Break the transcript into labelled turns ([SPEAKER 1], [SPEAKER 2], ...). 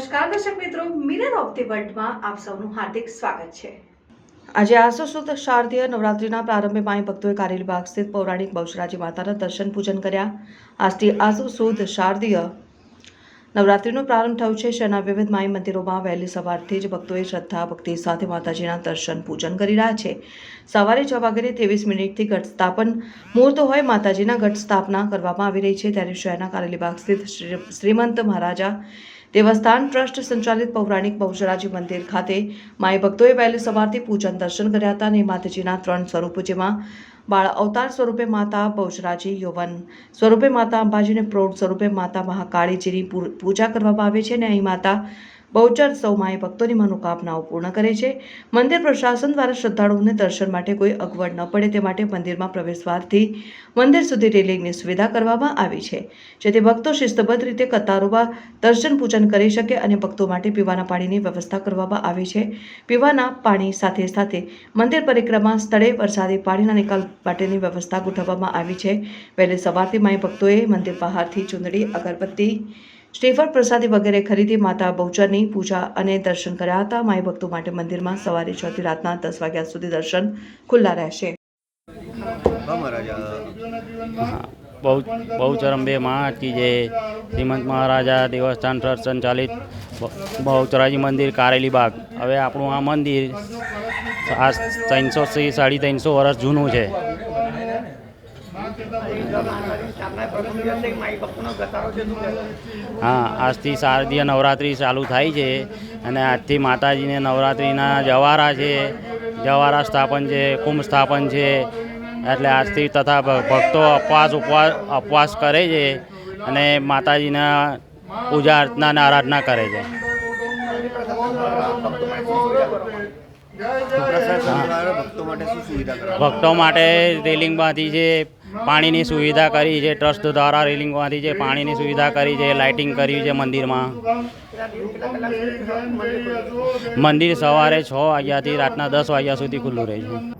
[SPEAKER 1] નમસ્કાર, દર્શક મિત્રો. મિરર ઓફ ધી વર્લ્ડમાં આપ સૌનું હાર્દિક સ્વાગત છે. આજે આસો સુદ શારદીય નવરાત્રિના પ્રારંભે માય ભક્તોએ કારેલીબાગ સ્થિત પૌરાણિક બહુચરાજી માતાના દર્શન પૂજન કર્યા. આજથી આસો સુદ શારદીય નવરાત્રિનો પ્રારંભ થયો છે. શહેરના વિવિધ માઈ મંદિરોમાં વહેલી સવારથી જ ભક્તોએ શ્રદ્ધા, ભક્તિ સાથે માતાજીના દર્શન, પૂજન કરી રહ્યા છે. સવારે છ વાગ્યે ત્રેવીસ મિનિટથી ઘટ સ્થાપન મુહૂર્ત હોય માતાજીના ઘટ સ્થાપના કરવામાં આવી રહી છે. ત્યારે શહેરના કારેલીબાગ સ્થિત શ્રી- શ્રીમંત મહારાજા દેવસ્થાન ટ્રસ્ટ સંચાલિત પૌરાણિક બહુચરાજી મંદિર ખાતે માઈ ભક્તોએ વહેલી સવારથી પૂજન દર્શન કર્યા હતા અને માતાજીના ત્રણ સ્વરૂપો જેમાં બાળ અવતાર સ્વરૂપે માતા બહુચરાજી યૌવન સ્વરૂપે માતા અંબાજીને પ્રૌઢ સ્વરૂપે માતા મહાકાળીજીની પૂજા કરવામાં આવે છે અને અહીં માતા બહુચર સૌ માએ ભક્તોની મનોકામનાઓ પૂર્ણ કરે છે. મંદિર પ્રશાસન દ્વારા શ્રદ્ધાળુઓને દર્શન માટે કોઈ અગવડ ન પડે તે માટે મંદિરમાં પ્રવેશદ્વારથી મંદિર સુધી રેલિંગની સુવિધા કરવામાં આવી છે. જેથી ભક્તો શિસ્તબદ્ધ રીતે કતારોમાં દર્શન પૂજન કરી શકે અને ભક્તો માટે પીવાના પાણીની વ્યવસ્થા કરવામાં આવી છે. પીવાના પાણી સાથે સાથે મંદિર પરિક્રમા સ્થળે વરસાદી પાણીના નિકાલ માટેની વ્યવસ્થા ગોઠવવામાં આવી છે. વહેલી સવારથી માય ભક્તોએ મંદિર બહારથી ચૂંદડી, અગરબત્તી શ્રીફળ પ્રસાદી વગેરે ખરીદી માતા બહુચરની પૂજા અને દર્શન કર્યા હતા. માઈ ભક્તો માટે મંદિરમાં સવારે છ થી રાતના દસ વાગ્યા સુધી દર્શન ખુલ્લા રહેશે.
[SPEAKER 2] હા મહારાજા
[SPEAKER 3] બહુ બહુચરંબે માં કી જય. શ્રીમંત મહારાજા દેવસ્થાન ટ્રસ્ટ સંચાલિત બ- બહુચરાજી મંદિર કારેલી બાગ. હવે આપણું આ મંદિર આ ત્રણસો થી સાડી ત્રણસો વર્ષ જૂનું છે. હા આજથી શારદીય નવરાત્રિ ચાલુ થાય છે અને આજથી માતાજીને નવરાત્રિના જવારા છે જવારા સ્થાપન છે કુંભ સ્થાપન છે. એટલે આજથી તથા ભક્તો ઉપવાસ ઉપવાસ ઉપવાસ કરે છે અને માતાજીના પૂજા અર્ચના અને આરાધના કરે છે.
[SPEAKER 2] ભક્તો માટે
[SPEAKER 3] રેલિંગ બાંધી છે પાણીની સુવિધા કરી છે, ટ્રસ્ટ દ્વારા રેલિંગ જે પાણીની સુવિધા કરી છે, લાઇટિંગ કરી છે મંદિરમાં. મંદિર સવારે છ વાગ્યાથી રાતના દસ વાગ્યા સુધી ખુલ્લું રહે છે.